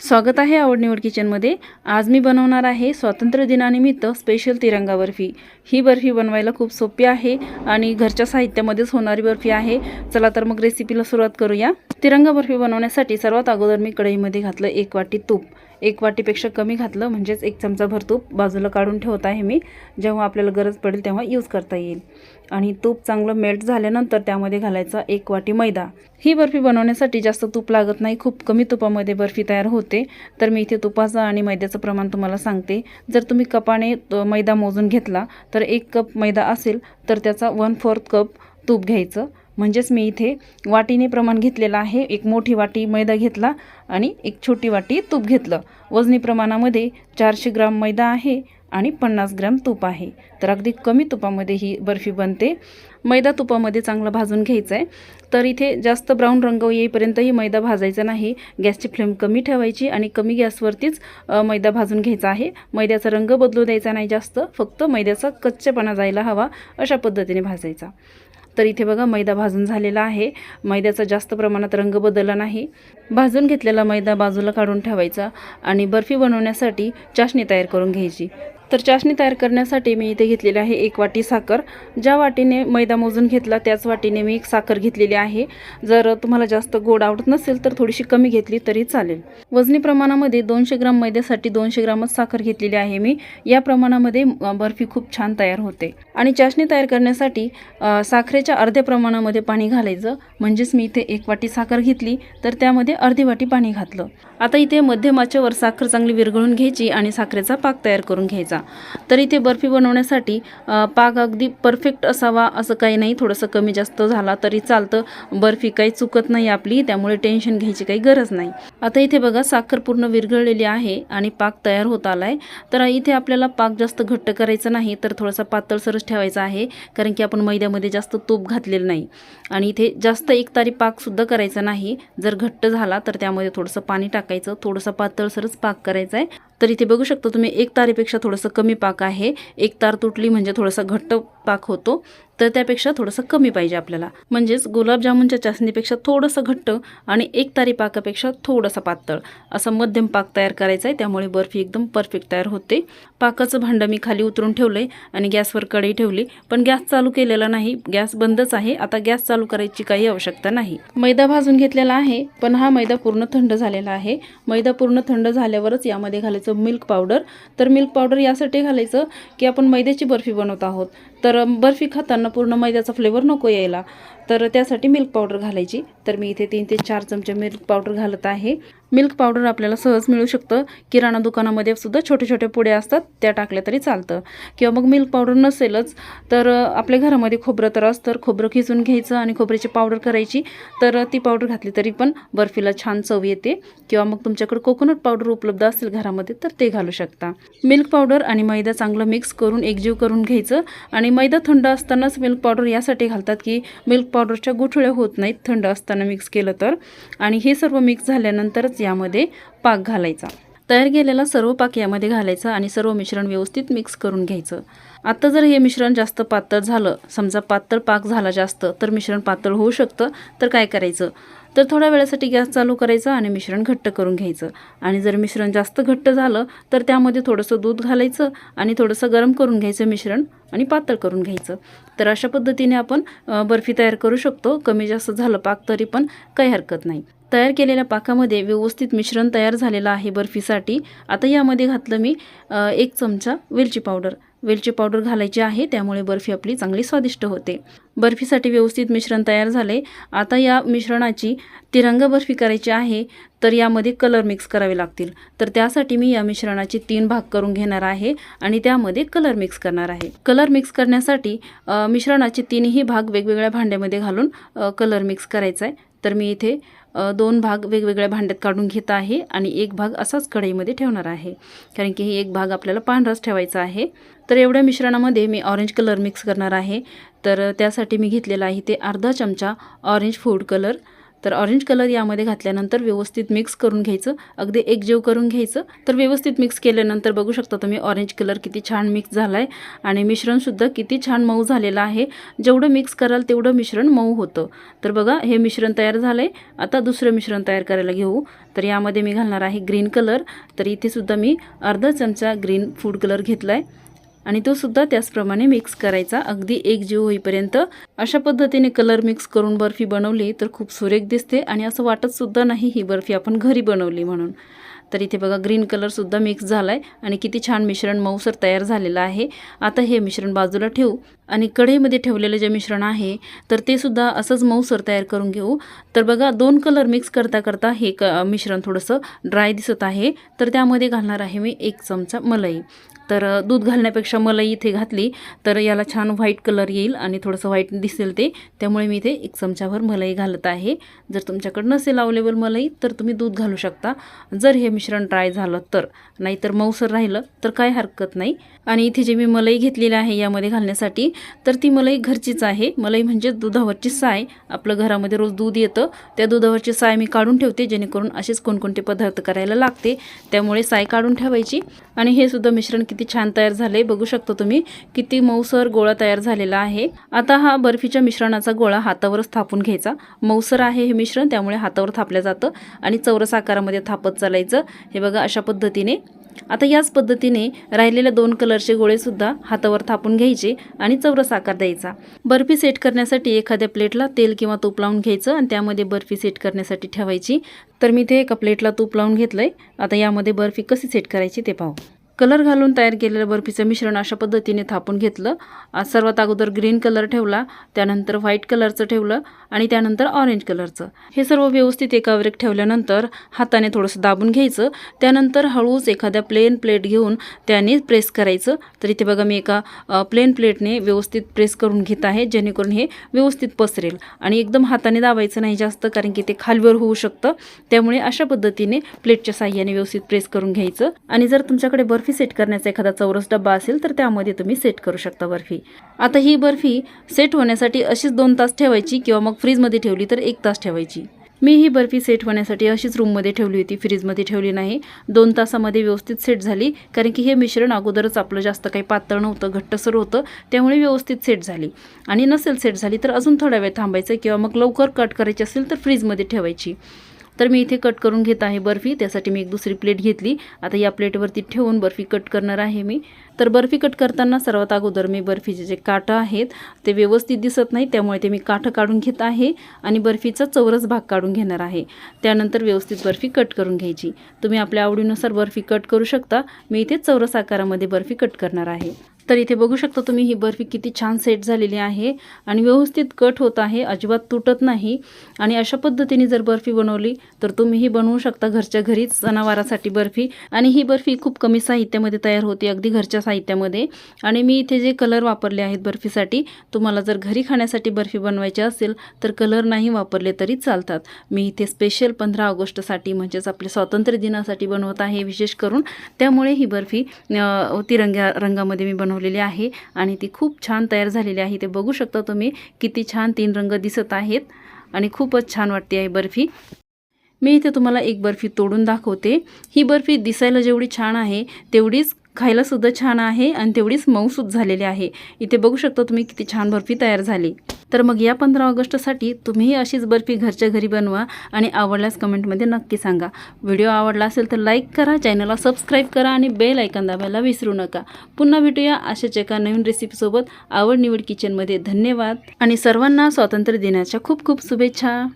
स्वागत आहे आवडनिवड किचनमध्ये. आज मी बनवणार आहे स्वातंत्र्य दिनानिमित्त स्पेशल तिरंगा बर्फी. ही बर्फी बनवायला खूप सोपी आहे आणि घरच्या साहित्यामध्येच होणारी बर्फी आहे. चला तर मग रेसिपीला सुरुवात करूया. तिरंगा बर्फी बनवण्यासाठी सर्वात अगोदर मी कढईमध्ये घातलं एक वाटी तूप. एक वाटीपेक्षा कमी घातलं म्हणजेच एक चमचाभर तूप बाजूला काढून ठेवत आहे मी. जेव्हा आपल्याला गरज पडेल तेव्हा यूज करता येईल. आणि तूप चांगलं मेल्ट झाल्यानंतर त्यामध्ये घालायचा एक वाटी मैदा. ही बर्फी बनवण्यासाठी जास्त तूप लागत नाही. खूप कमी तुपामध्ये बर्फी तयार होते. तर मी इथे तुपाचं आणि मैद्याचं प्रमाण तुम्हाला सांगते. जर तुम्ही कपाने मैदा मोजून घेतला तर एक कप मैदा असेल तर त्याचा वन फोर्थ कप तूप घ्यायचं. म्हणजेच मी इथे वाटीने प्रमाण घेतलेलं आहे. एक मोठी वाटी मैदा घेतला आणि एक छोटी वाटी तूप घेतलं. वजनी प्रमाणामध्ये चारशे ग्राम मैदा आहे आणि पन्नास ग्राम तूप आहे. तर अगदी कमी तुपामध्ये ही बर्फी बनते. मैदा तुपामध्ये चांगला भाजून घ्यायचा आहे तर इथे जास्त ब्राऊन रंग येईपर्यंतही मैदा भाजायचा नाही. गॅसची फ्लेम कमी ठेवायची आणि कमी गॅसवरतीच मैदा भाजून घ्यायचा आहे. मैद्याचा रंग बदलू द्यायचा नाही जास्त. फक्त मैद्याचा कच्चेपणा जायला हवा अशा पद्धतीने भाजायचा. तर इथे बघा मैदा भाजून झालेला आहे. मैद्याचा जास्त प्रमाणात रंग बदलला नाही. भाजून घेतलेला मैदा बाजूला काढून ठेवायचा आणि बर्फी बनवण्यासाठी चाशणी तयार करून घ्यायची. तर चाशणी तयार करण्यासाठी मी इथे घेतलेली आहे एक वाटी साखर. ज्या वाटीने मैदा मोजून घेतला त्याच वाटीने मी एक साखर घेतलेली आहे. जर तुम्हाला जास्त गोड आवडत नसेल तर थोडीशी कमी घेतली तरी चालेल. वजनी प्रमाणामध्ये दोनशे ग्राम मैद्यासाठी दोनशे ग्रामच साखर घेतलेली आहे मी. या प्रमाणामध्ये बर्फी खूप छान तयार होते. आणि चाशणी तयार करण्यासाठी साखरेच्या अर्ध्या प्रमाणामध्ये पाणी घालायचं. म्हणजेच मी इथे एक वाटी साखर घेतली तर त्यामध्ये अर्धी वाटी पाणी घातलं. आता इथे मध्यमाच्यावर साखर चांगली विरघळून घ्यायची आणि साखरेचा पाक तयार करून घ्यायचा. तर इथे बर्फी बनवण्यासाठी पाक अगदी परफेक्ट असावा असं काही नाही. थोडंसं कमी जास्त झाला तरी चालतं. बर्फी काही चुकत नाही आपली त्यामुळे टेन्शन घ्यायची काही गरज नाही. आता इथे बघा साखर पूर्ण विरघळलेली आहे आणि पाक तयार होत आला आहे तर इथे आपल्याला पाक जास्त घट्ट करायचं नाही तर थोडासा पातळसरच ठेवायचा आहे कारण की आपण मैद्यामध्ये जास्त तूप घातलेलं नाही. आणि इथे जास्त एकतारी पाकसुद्धा करायचा नाही. जर घट्ट झाला तर त्यामध्ये थोडंसं पाणी टाकायचं थोडंसं पातळसरच पाक करायचा आहे तर इथे बघू शकता तुम्ही. एक तारेपेक्षा थोडंसं कमी पाक आहे. एक तार तुटली म्हणजे थोडंसं घट्ट पाक होतो तर त्यापेक्षा थोडंसं कमी पाहिजे आपल्याला. म्हणजेच गुलाबजामुनच्या चाचणीपेक्षा थोडंसं घट्ट आणि एक तारी पाकापेक्षा थोडंसं पातळ. असं मध्यम पाक तयार करायचा आहे त्यामुळे बर्फी एकदम परफेक्ट तयार होते. पाकाचं भांडं मी खाली उतरून ठेवलं आहे आणि गॅसवर कढई ठेवली. पण गॅस चालू केलेला नाही गॅस बंदच आहे आता गॅस चालू करायची काही आवश्यकता नाही. मैदा भाजून घेतलेला आहे पण हा मैदा पूर्ण थंड झालेला आहे. मैदा पूर्ण थंड झाल्यावरच यामध्ये घालायचं मिल्क पावडर तर मिल्क पावडर यासाठी घालायचं की आपण मैद्याची बर्फी बनवत आहोत. तर बर्फी खाताना पूर्ण मैद्याचा फ्लेवर नको यायला. तर त्यासाठी मिल्क पावडर घालायची. तर मी इथे तीन ते चार चमचे मिल्क पावडर घालत आहे. मिल्क पावडर आपल्याला सहज मिळू शकतं. किराणा दुकानामध्ये सुद्धा छोटे छोटे पुडे असतात त्या टाकल्या तरी चालतं. किंवा मग मिल्क पावडर नसेलच तर आपल्या घरामध्ये खोबरं तर असतं. खोबरं खिचून घ्यायचं आणि खोबऱ्याची पावडर करायची. तर ती पावडर घातली तरी पण बर्फीला छान चव येते. किंवा मग तुमच्याकडे कोकोनट पावडर उपलब्ध असेल घरामध्ये तर ते घालू शकता. मिल्क पावडर आणि मैदा चांगलं मिक्स करून एकजीव करून घ्यायचं. आणि मैदा थंड असतानाच मिल्क पावडर यासाठी घालतात की मिल्क पावडरच्या गुठळ्या होत नाहीत थंड असताना मिक्स केलं तर. आणि हे सर्व मिक्स झाल्यानंतरच यामध्ये पाक घालायचा. तयार केलेला सर्व पाक यामध्ये घालायचा आणि सर्व मिश्रण व्यवस्थित मिक्स करून घ्यायचं. आता जर हे मिश्रण जास्त पातळ झालं समजा पातळ पाक झाला जास्त तर मिश्रण पातळ होऊ शकतं. तर काय करायचं? तर थोड्या वेळासाठी गॅस चालू करायचा आणि मिश्रण घट्ट करून घ्यायचं. आणि जर मिश्रण जास्त घट्ट झालं तर त्यामध्ये थोडंसं दूध घालायचं आणि थोडंसं गरम करून घ्यायचं मिश्रण आणि पातळ करून घ्यायचं. तर अशा पद्धतीने आपण बर्फी तयार करू शकतो. कमी जास्त झालं पाक तरी पण काही हरकत नाही. तयार केलेल्या पाकामध्ये व्यवस्थित मिश्रण तयार झालेलं आहे बर्फीसाठी. आता यामध्ये घातलं मी एक चमचा वेलची पावडर. वेलची पावडर घालायची आहे त्यामुळे बर्फी आपली चांगली स्वादिष्ट होते. बर्फीसाठी व्यवस्थित मिश्रण तयार झाले. आता या मिश्रणाची तिरंगा बर्फी करायची आहे तर यामध्ये कलर मिक्स करावे लागतील. तर त्यासाठी मी या मिश्रणाचे तीन भाग करून घेणार आहे आणि त्यामध्ये कलर मिक्स करणार आहे. कलर मिक्स करण्यासाठी मिश्रणाचे तीनही भाग वेगवेगळ्या भांड्यामध्ये घालून कलर मिक्स करायचा आहे. तर मी इथे दोन भाग वेगवेगळ्या भांड्यात काढून घेत आहे आणि एक भाग असाच कढईमध्ये ठेवणार आहे. कारण की ही एक भाग आपल्याला पांढराच ठेवायचा आहे. तर एवढ्या मिश्रणामध्ये मी ऑरेंज कलर मिक्स करणार आहे. तर त्यासाठी मी घेतलेला आहे ते अर्धा चमचा ऑरेंज फूड कलर तर ऑरेंज कलर यामध्ये घातल्यानंतर व्यवस्थित मिक्स करून घ्यायचं. अगदी एकजीव करून घ्यायचं. तर व्यवस्थित मिक्स केल्यानंतर बघू शकता तुम्ही ऑरेंज कलर किती छान मिक्स झाला आहे आणि मिश्रणसुद्धा किती छान मऊ झालेलं आहे. जेवढं मिक्स कराल तेवढं मिश्रण मऊ होतं. तर बघा हे मिश्रण तयार झालं आहे आता दुसरं मिश्रण तयार करायला घेऊ. तर यामध्ये मी घालणार आहे ग्रीन कलर तर इथे सुद्धा मी अर्धा चमचा ग्रीन फूड कलर घेतला आहे आणि तो सुद्धा त्याचप्रमाणे मिक्स करायचा. अगदी एक जीव होईपर्यंत अशा पद्धतीने कलर मिक्स करून बर्फी बनवली तर खूप सुरेख दिसते आणि असं वाटत सुद्धा नाही ही बर्फी आपण घरी बनवली म्हणून. तर इथे बघा ग्रीन कलरसुद्धा मिक्स झाला आहे आणि किती छान मिश्रण मऊसर तयार झालेलं आहे. आता हे मिश्रण बाजूला ठेवू. आणि कढईमध्ये ठेवलेलं जे मिश्रण आहे तर ते सुद्धा असंच मऊसर तयार करून घेऊ. तर बघा दोन कलर मिक्स करता करता हे क मिश्रण थोडंसं ड्राय दिसत आहे. तर त्यामध्ये घालणार आहे मी एक चमचा मलाई. तर दूध घालण्यापेक्षा मलाई इथे घातली तर याला छान व्हाईट कलर येईल आणि थोडंसं व्हाईट दिसेल ते. त्यामुळे मी इथे एक चमचाभर मलाई घालत आहे. जर तुमच्याकडं नसेल अवेलेबल मलाई तर तुम्ही दूध घालू शकता. जर हे मिश्रण ड्राय झालं तर नाहीतर मऊसर राहिलं तर काय हरकत नाही. आणि इथे जे मी मलाई घेतलेली आहे यामध्ये घालण्यासाठी तर ती मलाई घरचीच आहे. मलाई म्हणजे दुधावरची साय. आपलं घरामध्ये रोज दूध येतं. त्या दुधावरची साय मी काढून ठेवते जेणेकरून असेच कोणकोणते पदार्थ करायला लागते. त्यामुळे साय काढून ठेवायची. आणि हे सुद्धा मिश्रण किती छान तयार झाले बघू शकता तुम्ही किती मऊसर गोळा तयार झालेला आहे. आता हा बर्फीच्या मिश्रणाचा गोळा हातावरच थापून घ्यायचा. मऊसर आहे हे मिश्रण त्यामुळे हातावर थापलं जातं. आणि चौरस आकारामध्ये थापत चालायचं. हे बघा अशा पद्धतीने आता याच पद्धतीने राहिलेल्या दोन कलरचे गोळेसुद्धा हातावर थापून घ्यायचे आणि चौरस आकार द्यायचा. बर्फी सेट करण्यासाठी एखाद्या प्लेटला तेल किंवा तूप लावून घ्यायचं आणि त्यामध्ये बर्फी सेट करण्यासाठी ठेवायची. तर मी ते एका प्लेटला तूप लावून घेतलं आहे आता यामध्ये बर्फी कशी सेट करायची ते पाहू. कलर घालून तयार केलेलं बर्फीचं मिश्रण अशा पद्धतीने थापून घेतलं. सर्वात अगोदर ग्रीन कलर ठेवला त्यानंतर व्हाईट कलरचं ठेवलं आणि त्यानंतर ऑरेंज कलरचं. हे सर्व व्यवस्थित एकावर एक ठेवल्यानंतर हाताने थोडंसं दाबून घ्यायचं. त्यानंतर हळूच एखाद्या प्लेन प्लेट घेऊन त्याने प्रेस करायचं. तर इथे बघा मी एका प्लेन प्लेटने व्यवस्थित प्रेस करून घेत आहे जेणेकरून हे व्यवस्थित पसरेल. आणि एकदम हाताने दाबायचं नाही जास्त कारण की ते खालवर होऊ शकतं. त्यामुळे अशा पद्धतीने प्लेटच्या साह्याने व्यवस्थित प्रेस करून घ्यायचं. आणि जर तुमच्याकडे बर्फी सेट करण्याचा एखादा चौरस डब्बा असेल तर त्यामध्ये तुम्ही सेट करू शकता बर्फी. आता ही बर्फी सेट होण्यासाठी अशीच दोन तास ठेवायची किंवा मग फ्रीजमध्ये ठेवली तर एक तास ठेवायची. मी ही बर्फी सेट होण्यासाठी अशीच रूममध्ये ठेवली होती फ्रीजमध्ये ठेवली नाही. दोन तासामध्ये व्यवस्थित सेट झाली कारण की हे मिश्रण अगोदरच आपलं जास्त काही पातळ नव्हतं घट्टसर होतं त्यामुळे व्यवस्थित सेट झाली. आणि नसेल सेट झाली तर अजून थोडा वेळ थांबायचं किंवा मग लवकर कट करायची असेल तर फ्रीजमध्ये ठेवायची. तर मी इथे कट करून घेत आहे बर्फी. त्यासाठी मी एक दुसरी प्लेट घेतली. आता या प्लेटवरती ठेवून बर्फी कट करणार आहे मी. तर बर्फी कट करताना सर्वात अगोदर मी बर्फीचे जे काठं आहेत ते व्यवस्थित दिसत नाही त्यामुळे ते मी काठं काढून घेत आहे आणि बर्फीचा चौरस भाग काढून घेणार आहे. त्यानंतर व्यवस्थित बर्फी कट करून घ्यायची. तुम्ही आपल्या आवडीनुसार बर्फी कट करू शकता. मी इथे चौरस आकारामध्ये बर्फी कट करणार आहे. तर इथे बघू शकता तुम्ही ही बर्फी किती छान सेट झालेली आहे आणि व्यवस्थित कट होत आहे अजिबात तुटत नाही. आणि अशा पद्धतीने जर बर्फी बनवली तर तुम्हीही बनवू शकता घरच्या घरीच सणावारासाठी बर्फी. आणि ही बर्फी खूप कमी साहित्यामध्ये तयार होते अगदी घरच्या साहित्यामध्ये. आणि मी इथे जे कलर वापरले आहेत बर्फीसाठी तुम्हाला जर घरी खाण्यासाठी बर्फी बनवायची असेल तर कलर नाही वापरले तरी चालतात. मी इथे स्पेशल पंधरा ऑगस्टसाठी म्हणजेच आपल्या स्वातंत्र्य दिनासाठी बनवत आहे विशेष करून. त्यामुळे ही बर्फी तिरंग्या रंगामध्ये मी बनवलेली आहे आणि ती खूप छान तयार झालेली आहे. ते बघू शकता तुम्ही किती छान तीन रंग दिसत आहेत आणि खूपच छान वाटते आहे बर्फी. मी इथे तुम्हाला एक बर्फी तोडून दाखवते. ही बर्फी दिसायला जेवढी छान आहे तेवढीच खायला सुद्धा छान आहे आणि तेवढीच मऊसूद झालेली आहे. इथे बघू शकता तुम्ही किती छान बर्फी तयार झाली. तर मग या पंधरा ऑगस्टसाठी तुम्हीही अशीच बर्फी घरच्या घरी बनवा आणि आवडल्यास कमेंटमध्ये नक्की सांगा. व्हिडिओ आवडला असेल तर लाईक करा चॅनलला सबस्क्राईब करा आणि बेल ऐकन दाबायला विसरू नका. पुन्हा भेटूया अशाच एका नवीन रेसिपीसोबत आवड निवड किचनमध्ये धन्यवाद. आणि सर्वांना स्वातंत्र्य दिनाच्या खूप खूप शुभेच्छा.